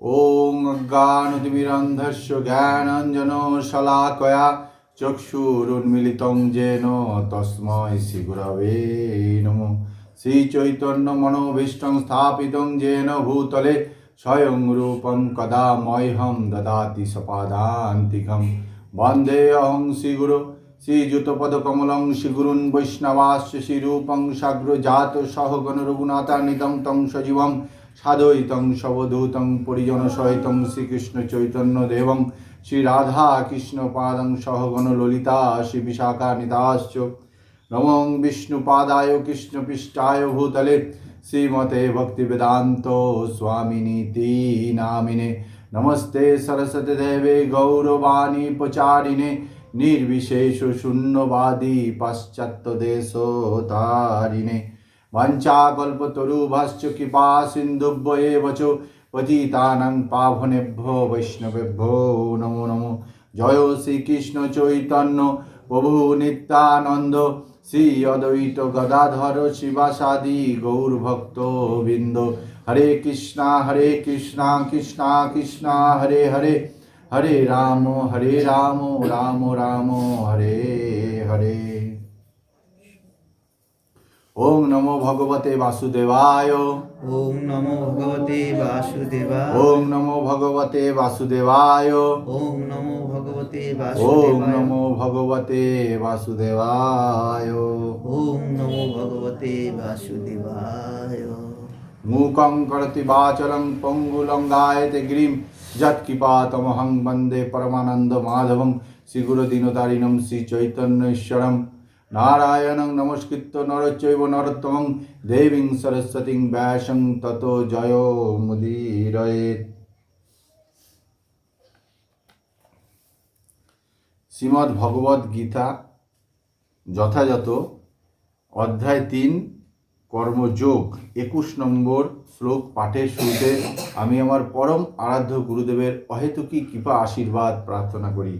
ॐ अज्ञानतिमिरन्धस्य ज्ञानाञ्जनशलाकया चक्षुरुन्मिलितं येन तस्मै श्रीगुरवे नमो श्रीचैतन्यमनोभीष्टं स्थापितं येन भूतले स्वयं रूपं कदा मह्यं ददाति सपादान्तिकं वन्देऽहं श्रीगुरु श्रीयुतपदकमलं श्रीगुरुन् वैष्णवास्य श्रीरूपं साग्रजातसहगणरघुनाथानिदं तं सजीवं সাদয়িতং সবধূতং পরিজন সহিতং শ্রীকৃষ্ণ চৈতন্য দেবং শ্রী রাধা কৃষ্ণ পাদং সহগণ ললিতা শ্রী বিশাখা নিতাশ্চ নমং বিষ্ণুপাদায় কৃষ্ণ পৃষ্ঠায় ভূতলে, শ্রীমতে ভক্তি বেদান্ত স্বামিনীতি নামিনে নমস্তে সরস্বতী দেবে গৌরবাণী প্রচারিণে নির্বিশেষ শূন্যবাদী পাশ্চাত্য দেশ তারিণে वञ्चाकल्पतरुभश्च कृपा सिन्धुभ्य एव च पतितानां पावनेभ्यो वैष्णवेभ्यो नमो नमो জয় শ্রীকৃষ্ণ চৈতন্য প্রভু নিত্যানন্দ শ্রী অদ্বৈত গদাধর শিবাসাদি গৌরভক্ত বৃন্দ হরে কৃষ্ণা হরে কৃষ্ণা কৃষ্ণা কৃষ্ণা হরে হরে হরে রাম হরে রাম রাম রাম হরে হরে ওম নমো ভগবতে বাসুদেবায়। ওম নমো ভগবতে বাসুদেবায়। ওম নমো ভগবতে বাসুদেবায়। ওম নমো ভগবতে ওম বাসুদেবায়। নমো ভগবতে বাসুদেবায়। ওম নমো ভগবতে বাসুদেবায়। মূকং করতি বাচলং পঙ্গুলঙ্গায়তে গিরিম। যৎকিপাতমহং বন্দে পরমানন্দ মাধবং। শ্রীগুরুদীনতারিণম শ্রীচৈতন্যশ্বরম নারায়ণং নমস্কৃত্য নরচৈব নরোত্তমং দেবীং সরস্বতীং ব্যাসং তত জয় মুদীরয়েত শ্রীমদ্ ভগবদ গীতা যথাযথ অধ্যায় তিন, কর্মযোগ, একুশ নম্বর শ্লোক পাঠের শুরুতে আমি আমার পরম আরাধ্য গুরুদেবের অহেতুকী কৃপা আশীর্বাদ প্রার্থনা করি।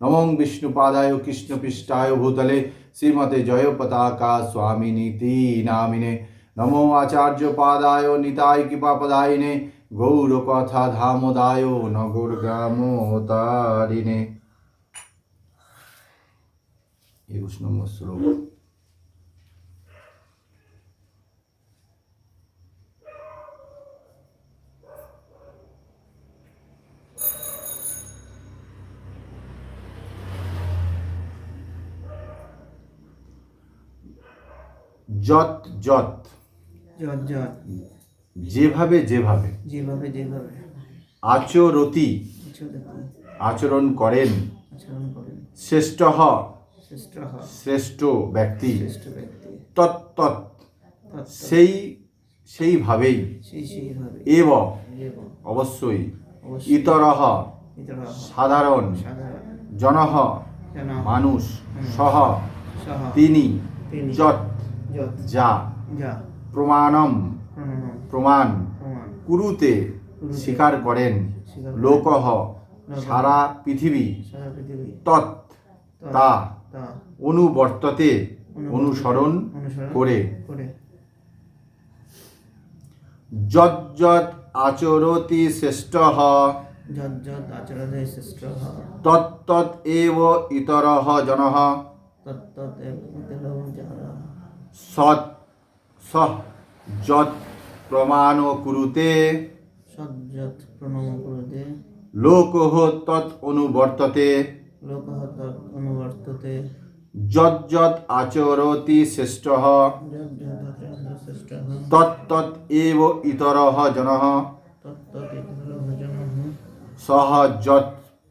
নমং বিষ্ণুপাদায় কৃষ্ণপৃষ্ঠায় ভূতলে শ্রীমতে জয় পতাকা স্বামী নীতি নামিনে নমো আচার্য পাদায় নিতায় কৃপাপদায়িনে গৌর কথা ধামদায় নগর গ্রাম তারিণে একুশ নম্বর শ্লোক যত যত। যত যত। যেভাবে যেভাবে। যেভাবে যেভাবে। আচরতি। আচরণ করেন। শ্রেষ্ঠ শ্রেষ্ঠ হ। শ্রেষ্ঠ ব্যক্তি। তত্ত্ব সেই সেইভাবেই। এব। অবশ্যই। ইতরহ ইতর সাধারণ। জনহ মানুষ। সহ। তিনি। যত। যা। প্রমাণম। প্রমাণ। কুরুতে স্বীকার করেন। লোকহ। সারা পৃথিবী। তৎ। তা। অনুবর্ততে অনুসরণ করে। যজ্জত আচরতি শ্রেষ্ঠ। তত্তৎ এব জনঃ। ইতর যারা সৎ সহ যৎ প্রমাণ কুরুতে সজ্জত প্রণম করতে লোকহ তৎ অনুবর্ততে লোক তৎ অনুবর্ততে যজ্জত আচরতি শ্রেষ্ঠ যত যত আচরণে শ্রেষ্ঠ হ তত্তৎ এব ইতরহ জনঃ তত্তৎ ইতর ভজন সহ যৎ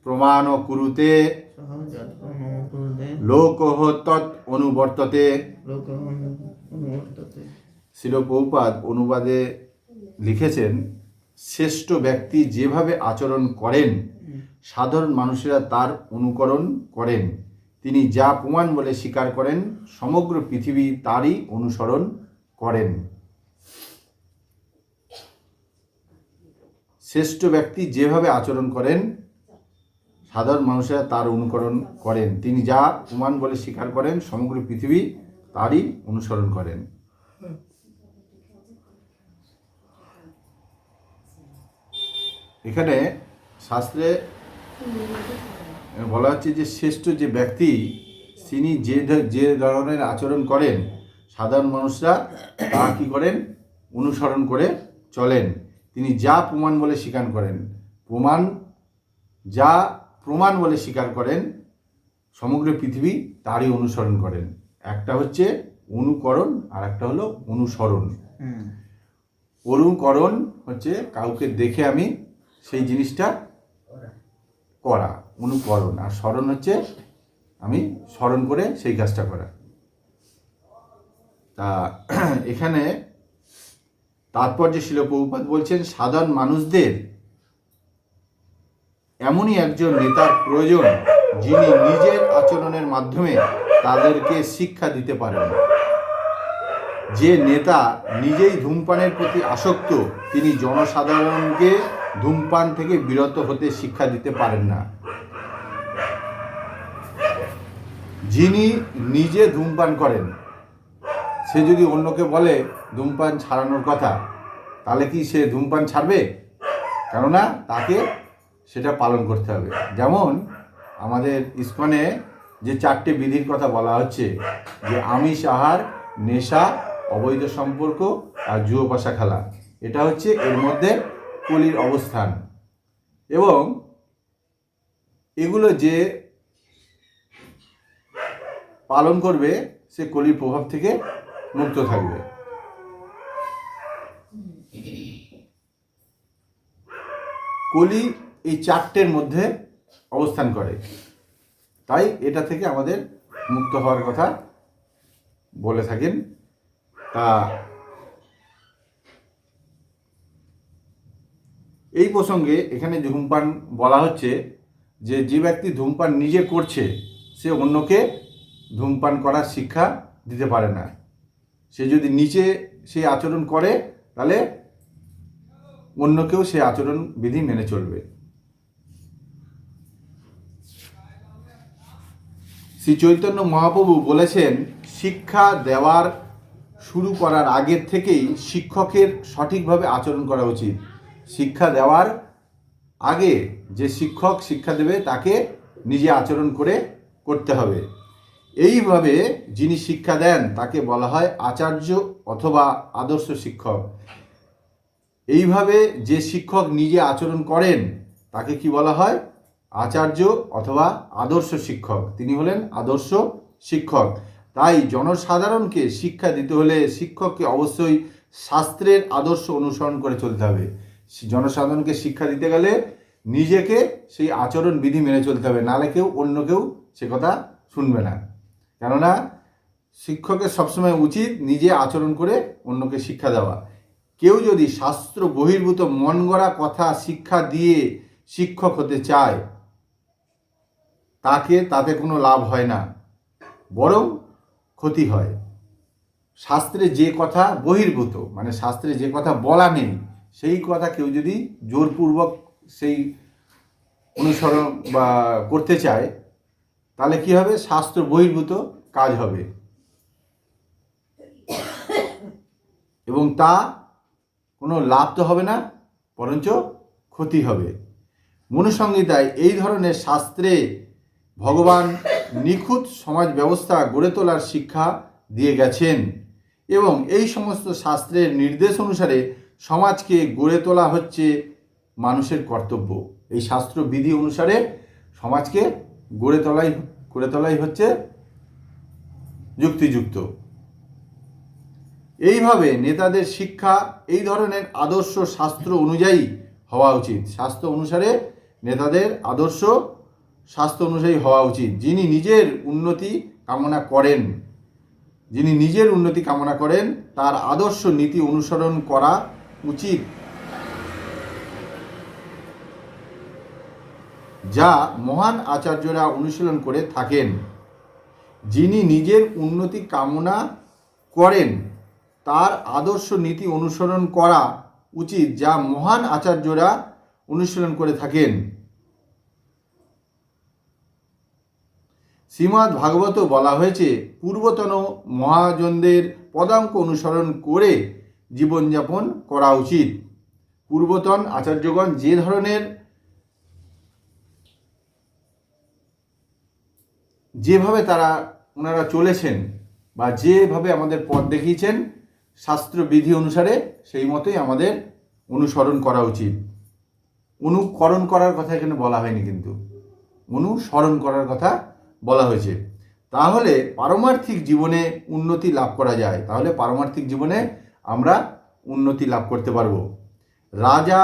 প্রমাণ কুরুতে সহ যত প্রণম করতে লোকহ তৎ অনুবর্ততে লোক অনুবর্ততে শিল পৌপাদ অনুবাদে লিখেছেন, শ্রেষ্ঠ ব্যক্তি যেভাবে আচরণ করেন, সাধারণ মানুষেরা তার অনুকরণ করেন। তিনি যা প্রমাণ বলে স্বীকার করেন, সমগ্র পৃথিবী তারই অনুসরণ করেন। শ্রেষ্ঠ ব্যক্তি যেভাবে আচরণ করেন, সাধারণ মানুষেরা তার অনুকরণ করেন। তিনি যা প্রমাণ বলে স্বীকার করেন, সমগ্র পৃথিবী তারই অনুসরণ করেন। এখানে শাস্ত্রে বলা হচ্ছে যে শ্রেষ্ঠ যে ব্যক্তি, তিনি যে যে ধরনের আচরণ করেন, সাধারণ মানুষরা তা কি করেন? অনুসরণ করে চলেন। তিনি যা প্রমাণ বলে স্বীকার করেন, প্রমাণ, যা প্রমাণ বলে স্বীকার করেন, সমগ্র পৃথিবী তারই অনুসরণ করেন। একটা হচ্ছে অনুকরণ আর একটা হলো অনুসরণ। অনুকরণ হচ্ছে কাউকে দেখে আমি সেই জিনিসটা করা অনুকরণ। আর স্মরণ হচ্ছে আমি স্মরণ করে সেই কাজটা করা। তা এখানে তাৎপর্য শিল প্রভুপাত বলছেন সাধারণ মানুষদের এমনই একজন নেতার প্রয়োজন যিনি নিজের আচরণের মাধ্যমে তাদেরকে শিক্ষা দিতে পারেন। যে নেতা নিজেই ধূমপানের প্রতি আসক্ত, তিনি জনসাধারণকে ধূমপান থেকে বিরত হতে শিক্ষা দিতে পারেন না। যিনি নিজে ধূমপান করেন, সে যদি অন্যকে বলে ধূমপান ছাড়ানোর কথা, তাহলে কি সে ধূমপান ছাড়বে? কেননা তাকে সেটা পালন করতে হবে। যেমন আমাদের ইস্কনে যে চারটে বিধির কথা বলা হচ্ছে, যে আমিষ, আহার, নেশা, অবৈধ সম্পর্ক আর জুয়ো পাশা খেলা। এটা হচ্ছে এর মধ্যে কলির অবস্থান। এবং এগুলো যে পালন করবে, সে কলির প্রভাব থেকে মুক্ত থাকবে। কলি এই চারটের মধ্যে অবস্থান করে। তাই এটা থেকে আমাদের মুক্ত হওয়ার কথা বলে থাকেন। তা এই প্রসঙ্গে এখানে ধূমপান বলা হচ্ছে, যে যে ব্যক্তি ধূমপান নিজে করছে, সে অন্যকে ধূমপান করার শিক্ষা দিতে পারে না। সে যদি নিচে সেই আচরণ করে, তাহলে অন্যকেও সে আচরণ বিধি মেনে চলবে। শ্রী চৈতন্য মহাপ্রভু বলেছেন, শিক্ষা দেওয়ার শুরু করার আগের থেকেই শিক্ষকের সঠিকভাবে আচরণ করা উচিত। শিক্ষা দেওয়ার আগে যে শিক্ষক শিক্ষা দেবে, তাকে নিজে আচরণ করে করতে হবে। এইভাবে যিনি শিক্ষা দেন, তাকে বলা হয় আচার্য অথবা আদর্শ শিক্ষক। এইভাবে যে শিক্ষক নিজে আচরণ করেন, তাকে কি বলা হয়? আচার্য অথবা আদর্শ শিক্ষক। তিনি হলেন আদর্শ শিক্ষক। তাই জনসাধারণকে শিক্ষা দিতে হলে শিক্ষককে অবশ্যই শাস্ত্রের আদর্শ অনুসরণ করে চলতে হবে। জনসাধারণকে শিক্ষা দিতে গেলে নিজেকে সেই আচরণ বিধি মেনে চলতে হবে। নালে কেউ অন্য কেউ সে কথা শুনবে না। কেননা শিক্ষকের সবসময় উচিত নিজে আচরণ করে অন্যকে শিক্ষা দেওয়া। কেউ যদি শাস্ত্র বহির্ভূত মন গড়া কথা শিক্ষা দিয়ে শিক্ষক হতে চায় তাকে তাতে কোনো লাভ হয় না, বরং ক্ষতি হয়। শাস্ত্রে যে কথা বহির্ভূত মানে শাস্ত্রে যে কথা বলা নেই, সেই কথা কেউ যদি জোরপূর্বক সেই অনুসরণ বা করতে চায়, তাহলে কি হবে? শাস্ত্র বহির্ভূত কাজ হবে। এবং তা কোনো লাভ তো হবে না, বরঞ্চ ক্ষতি হবে। মনুসংহিতায় এই ধরনের শাস্ত্রে ভগবান নিখুঁত সমাজ ব্যবস্থা গড়ে তোলার শিক্ষা দিয়ে গেছেন এবং এই সমস্ত শাস্ত্রের নির্দেশ অনুসারে সমাজকে গড়ে তোলা হচ্ছে মানুষের কর্তব্য। এই শাস্ত্র বিধি অনুসারে সমাজকে গড়ে তোলাই গড়ে তোলাই হচ্ছে যুক্তিযুক্ত। এইভাবে নেতাদের শিক্ষা এই ধরনের আদর্শ শাস্ত্র অনুযায়ী হওয়া উচিত। শাস্ত্র অনুসারে নেতাদের আদর্শ শাস্ত্র অনুযায়ী হওয়া উচিত। যিনি নিজের উন্নতি কামনা করেন, যিনি নিজের উন্নতি কামনা করেন, তার আদর্শ নীতি অনুসরণ করা উচিত। যা মহান আচার্যরা অনুশীলন করে থাকেন। যিনি নিজের উন্নতি কামনা করেন, তার আদর্শ নীতি অনুসরণ করা উচিত, যা মহান আচার্যরা অনুশীলন করে থাকেন। শ্রীমদ্ ভাগবত বলা হয়েছে, পূর্বতন মহাজনদের পদাঙ্ক অনুসরণ করে জীবনযাপন করা উচিত। পূর্বতন আচার্যগণ যে ধরনের যেভাবে তারা ওনারা চলেছেন বা যেভাবে আমাদের পথ দেখিয়েছেন শাস্ত্র বিধি অনুসারে সেই মতোই আমাদের অনুসরণ করা উচিত। অনুকরণ করার কথা এখানে বলা হয়নি কিন্তু। অনুসরণ করার কথা বলা হয়েছে। তাহলে পারমার্থিক জীবনে উন্নতি লাভ করা যায়। তাহলে পারমার্থিক জীবনে আমরা উন্নতি লাভ করতে পারব। রাজা,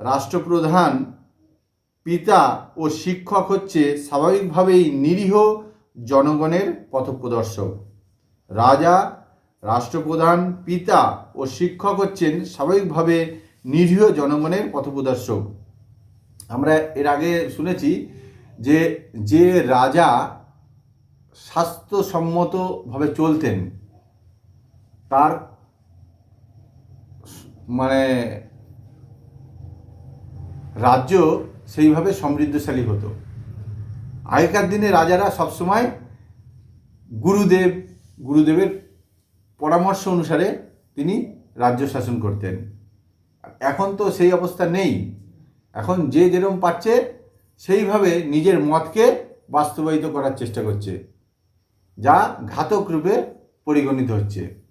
রাষ্ট্রপ্রধান, পিতা ও শিক্ষক হচ্ছে স্বাভাবিকভাবেই নিরীহ জনগণের পথপ্রদর্শক। রাজা, রাষ্ট্রপ্রধান, পিতা ও শিক্ষক হচ্ছেন স্বাভাবিকভাবে নিরীহ জনগণের পথপ্রদর্শক। আমরা এর আগে শুনেছি যে যে রাজা স্বাস্থ্যসম্মতভাবে চলতেন, তার মানে রাজ্য সেইভাবে সমৃদ্ধশালী হতো। আগেকার দিনে রাজারা সবসময় গুরুদেব, গুরুদেবের পরামর্শ অনুসারে তিনি রাজ্য শাসন করতেন। এখন তো সেই অবস্থা নেই। এখন যে যেরকম পাচ্ছে সেইভাবে নিজের মতকে বাস্তবায়িত করার চেষ্টা করছে, যা ঘাতক রূপে পরিগণিত হচ্ছে।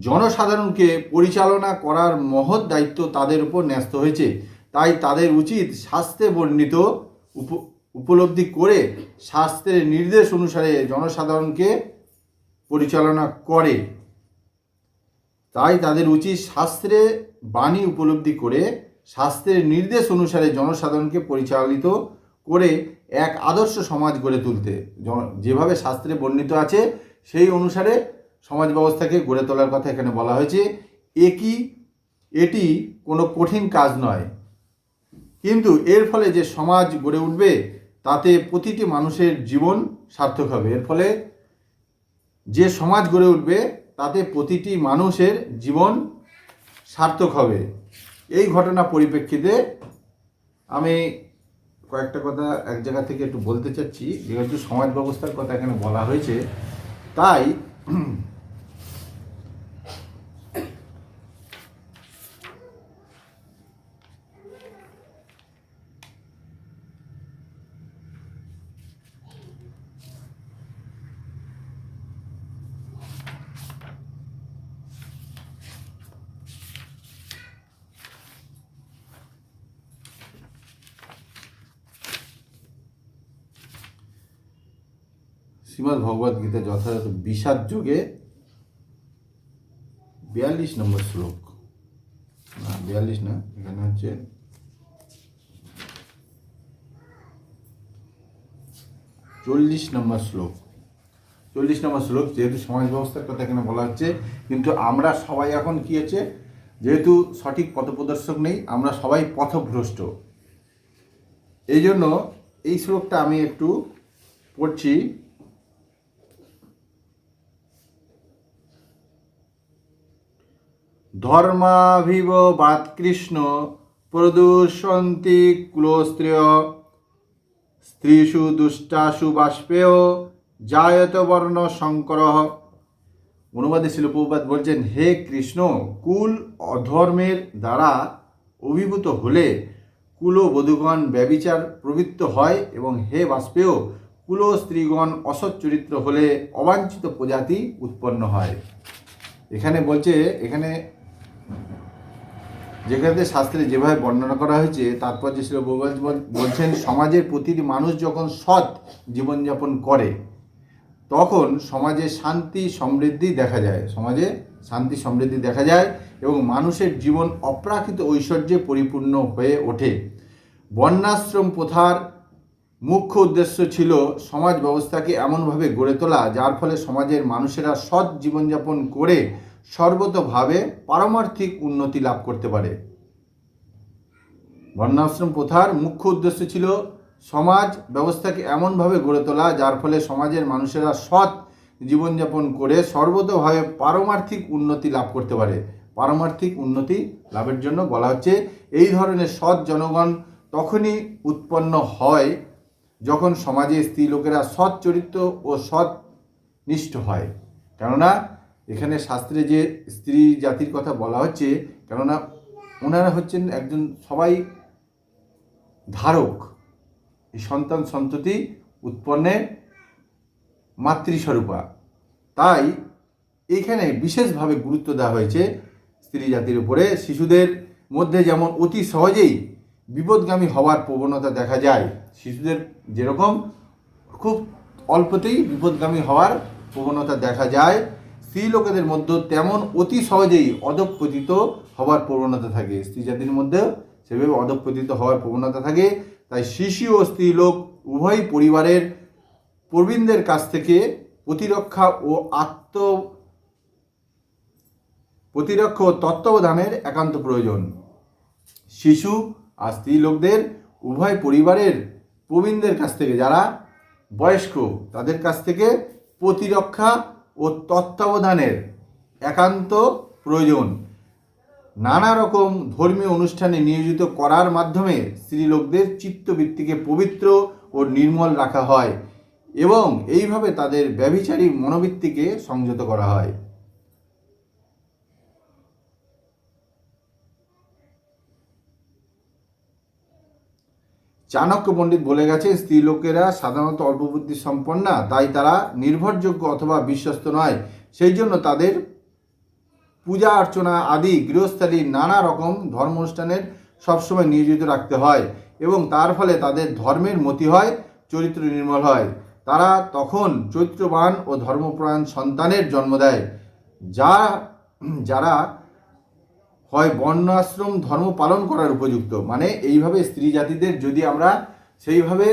জনসাধারণকে পরিচালনা করার মহৎ দায়িত্ব তাদের উপর ন্যস্ত হয়েছে, তাই তাদের উচিত শাস্ত্রে বর্ণিত উপ- উপলব্ধি করে শাস্ত্রের নির্দেশ অনুসারে জনসাধারণকে পরিচালনা করে। তাই তাদের উচিত শাস্ত্রে বাণী উপলব্ধি করে শাস্ত্রের নির্দেশ অনুসারে জনসাধারণকে পরিচালিত করে এক আদর্শ সমাজ গড়ে তুলতে। যেভাবে শাস্ত্রে বর্ণিত আছে, সেই অনুসারে সমাজ ব্যবস্থাকে গড়ে তোলার কথা এখানে বলা হয়েছে। একই এটি কোনো কঠিন কাজ নয়। কিন্তু এর ফলে যে সমাজ গড়ে উঠবে, তাতে প্রতিটি মানুষের জীবন সার্থক হবে। এর ফলে যে সমাজ গড়ে উঠবে তাতে প্রতিটি মানুষের জীবন সার্থক হবে। এই ঘটনা পরিপ্রেক্ষিতে আমি কয়েকটা কথা এক জায়গা থেকে একটু বলতে চাচ্ছি। যেহেতু সমাজ ব্যবস্থার কথা এখানে বলা হয়েছে, তাই শ্রীমদ্ ভগবদ গীতা যথাযথ বিষাদ যুগে বিয়াল্লিশ নম্বর শ্লোক। না, বিয়াল্লিশ না, এখানে হচ্ছে চল্লিশ নম্বর শ্লোক। চল্লিশ নম্বর শ্লোক, যেহেতু সমাজ ব্যবস্থার কথা এখানে বলা হচ্ছে, কিন্তু আমরা সবাই এখন কি হচ্ছে, যেহেতু সঠিক পথপ্রদর্শক নেই, আমরা সবাই পথভ্রষ্ট। এই জন্য এই শ্লোকটা আমি একটু পড়ছি। ধর্মাভিব বাৎকৃষ্ণ প্রদূষন্তি কুলস্ত্রিয়। স্ত্রীষু দুষ্টাসু বাষ্পেয় জায়ত বর্ণ শঙ্কর। অনুবাদে শিলপ্রপাত বলছেন, হে কৃষ্ণ, কুল অধর্মের দ্বারা অভিভূত হলে কুল বধূগণ ব্যবিচার প্রবৃত্ত হয় এবং হে বাষ্পেয় কুল স্ত্রীগণ অসৎ চরিত্র হলে অবাঞ্ছিত প্রজাতি উৎপন্ন হয়। এখানে বলছে, এখানে যেখানে শাস্ত্রে যেভাবে বর্ণনা করা হয়েছে তাৎপর্য ছিল বল- বল- বলছেন, সমাজের প্রতিটি মানুষ যখন সৎ জীবনযাপন করে, তখন সমাজে শান্তি সমৃদ্ধি দেখা যায়। সমাজে শান্তি সমৃদ্ধি দেখা যায় এবং মানুষের জীবন অপ্রাকৃত ঐশ্বর্যে পরিপূর্ণ হয়ে ওঠে। বর্ণাশ্রম প্রথার মুখ্য উদ্দেশ্য ছিল সমাজ ব্যবস্থাকে এমনভাবে গড়ে তোলা, যার ফলে সমাজের মানুষেরা সৎ জীবনযাপন করে সর্বতভাবে পারমার্থিক উন্নতি লাভ করতে পারে। বর্ণাশ্রম প্রথার মুখ্য উদ্দেশ্য ছিল সমাজ ব্যবস্থাকে এমনভাবে গড়ে তোলা, যার ফলে সমাজের মানুষেরা সৎ জীবনযাপন করে সর্বতভাবে পারমার্থিক উন্নতি লাভ করতে পারে। পারমার্থিক উন্নতি লাভের জন্য বলা হচ্ছে, এই ধরনের সৎ জনগণ তখনই উৎপন্ন হয় যখন সমাজে স্ত্রী লোকেরা সৎ চরিত্র ও সৎ নিষ্ঠ হয়। কেননা এখানে শাস্ত্রে যে স্ত্রী জাতির কথা বলা হচ্ছে, কেননা ওনারা হচ্ছেন একজন সবাই ধারক। এই সন্তান সন্ততি উৎপন্নের মাতৃস্বরূপা। তাই এইখানে বিশেষভাবে গুরুত্ব দেওয়া হয়েছে স্ত্রী জাতির উপরে। শিশুদের মধ্যে যেমন অতি সহজেই বিপদগামী হওয়ার প্রবণতা দেখা যায়, শিশুদের যেরকম খুব অল্পতেই বিপদগামী হওয়ার প্রবণতা দেখা যায়। স্ত্রী লোকেদের মধ্যে তেমন অতি সহজেই অধঃপতিত হওয়ার প্রবণতা থাকে। স্ত্রী জাতির মধ্যেও সেভাবে অধঃপতিত হওয়ার প্রবণতা থাকে। তাই শিশু ও স্ত্রীলোক উভয় পরিবারের প্রবীণদের কাছ থেকে প্রতিরক্ষা ও আত্ম প্রতিরক্ষা ও তত্ত্বাবধানের একান্ত প্রয়োজন। শিশু আর স্ত্রী লোকদের উভয় পরিবারের প্রবীণদের কাছ থেকে যারা বয়স্ক, তাদের কাছ থেকে প্রতিরক্ষা ও তত্ত্বাবধানের একান্ত প্রয়োজন। নানা রকম ধর্মীয় অনুষ্ঠানে নিয়োজিত করার মাধ্যমে স্ত্রীলোকদের চিত্তবৃত্তিকে পবিত্র ও নির্মল রাখা হয় এবং এইভাবে তাদের ব্যভিচারী মনোবৃত্তিকে সংযত করা হয়। চাণক্য পণ্ডিত বলে গেছে স্ত্রী লোকেরা সাধারণত অল্প বুদ্ধি সম্পন্না, তাই তারা নির্ভরযোগ্য অথবা বিশ্বস্ত নয়। সেই জন্য তাদের পূজা অর্চনা আদি গৃহস্থালী নানা রকম ধর্ম অনুষ্ঠানের সবসময় নিয়োজিত রাখতে হয় এবং তার ফলে তাদের ধর্মের মতি হয়, চরিত্র নির্মল হয়। তারা তখন চরিত্রবান ও ধর্মপ্রাণ সন্তানের জন্ম দেয়। যা, যারা হয় বর্ণ আশ্রম ধর্ম পালন করার উপযুক্ত। মানে এইভাবে স্ত্রী জাতিদের যদি আমরা সেইভাবে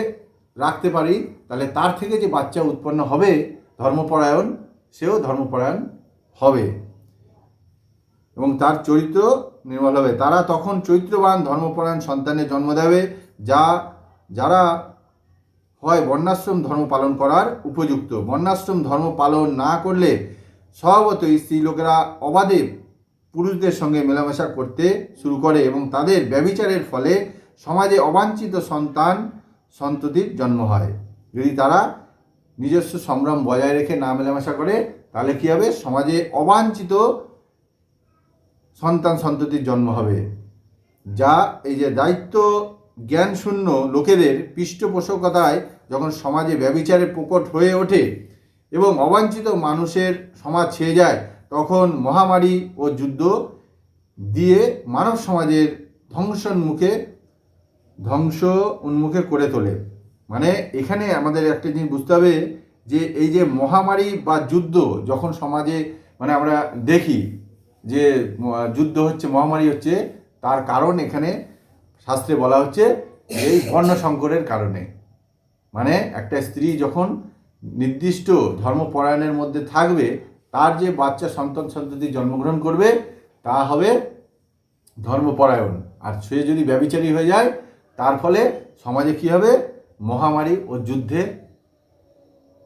রাখতে পারি, তাহলে তার থেকে যে বাচ্চা উৎপন্ন হবে ধর্মপরায়ণ, সেও ধর্মপরায়ণ হবে। এবং তার চরিত্র নির্মল হবে। তারা তখন চরিত্রবান, ধর্মপরায়ণ সন্তানের জন্ম দেবে, যা, যারা হয় বর্ণাশ্রম ধর্ম পালন করার উপযুক্ত। বর্ণাশ্রম ধর্ম পালন না করলে স্বভাবতই স্ত্রী লোকেরা অবাধে পুরুষদের সঙ্গে মেলামেশা করতে শুরু করে এবং তাদের ব্যবিচারের ফলে সমাজে অবাঞ্ছিত সন্তান, সন্ততির জন্ম হয়। যদি তারা নিজস্ব সংগ্রাম বজায় রেখে না মেলামেশা করে, তাহলে কী হবে? সমাজে অবাঞ্ছিত সন্তান, সন্ততির জন্ম হবে। যা এই যে দায়িত্ব জ্ঞান শূন্য লোকেদের পৃষ্ঠপোষকতায় যখন সমাজে ব্যবিচারে প্রকট হয়ে ওঠে এবং অবাঞ্ছিত মানুষের সমাজ ছেয়ে যায় তখন মহামারী ও যুদ্ধ দিয়ে মানব সমাজের ধ্বংসোন্মুখে ধ্বংস উন্মুখে করে তোলে। মানে এখানে আমাদের একটা জিনিস বুঝতে হবে যে এই যে মহামারী বা যুদ্ধ যখন সমাজে মানে আমরা দেখি যে যুদ্ধ হচ্ছে, মহামারী হচ্ছে, তার কারণ এখানে শাস্ত্রে বলা হচ্ছে এই বর্ণসংকরের কারণে। মানে একটা স্ত্রী যখন নির্দিষ্ট ধর্মপরায়ণের মধ্যে থাকবে তার যে বাচ্চা সন্তান সন্ততি জন্মগ্রহণ করবে, তা হবে ধর্মপরায়ণ। আর সে যদি ব্যবিচারী হয়ে যায়, তার ফলে সমাজে কি হবে? মহামারী ও যুদ্ধে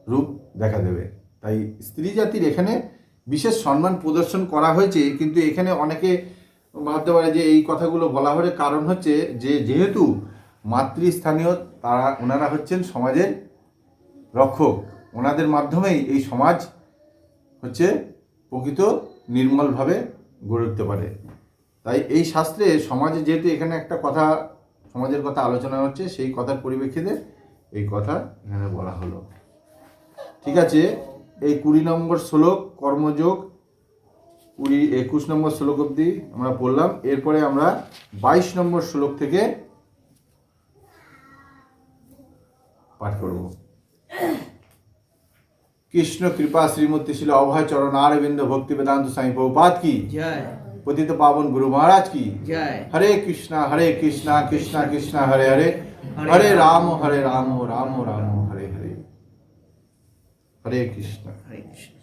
রূপ দেখা দেবে। তাই স্ত্রী জাতির এখানে বিশেষ সম্মান প্রদর্শন করা হয়েছে, কিন্তু এখানে অনেকে ভাবতে পারে যে এই কথাগুলো বলা হলে কারণ হচ্ছে যে, যেহেতু মাতৃস্থানীয় তারা, ওনারা হচ্ছেন সমাজের রক্ষক। ওনাদের মাধ্যমেই এই সমাজ হচ্ছে প্রকৃত নির্মলভাবে গড়ে উঠতে পারে। তাই এই শাস্ত্রে সমাজে যেহেতু এখানে একটা কথা, সমাজের কথা আলোচনা হচ্ছে, সেই কথার পরিপ্রেক্ষিতে এই কথা এখানে বলা হলো। ঠিক আছে, এই কুড়ি নম্বর শ্লোক, কর্মযোগ, কুড়ি একুশ নম্বর শ্লোক অবধি আমরা পড়লাম। এরপরে আমরা বাইশ নম্বর শ্লোক থেকে পাঠ করব। কৃষ্ণ কৃপা শ্রীমূর্তি শিল অভয় চরণ আরবিন্দ ভক্তি বেদান্ত সাই বহুপাত কি জয় পতিত পাবন গুরু মহারাজ কি জয় হরে কৃষ্ণা হরে কৃষ্ণা কৃষ্ণা কৃষ্ণা হরে হরে হরে রাম হরে রাম রাম রাম হরে হরে হরে কৃষ্ণ হরে কৃষ্ণ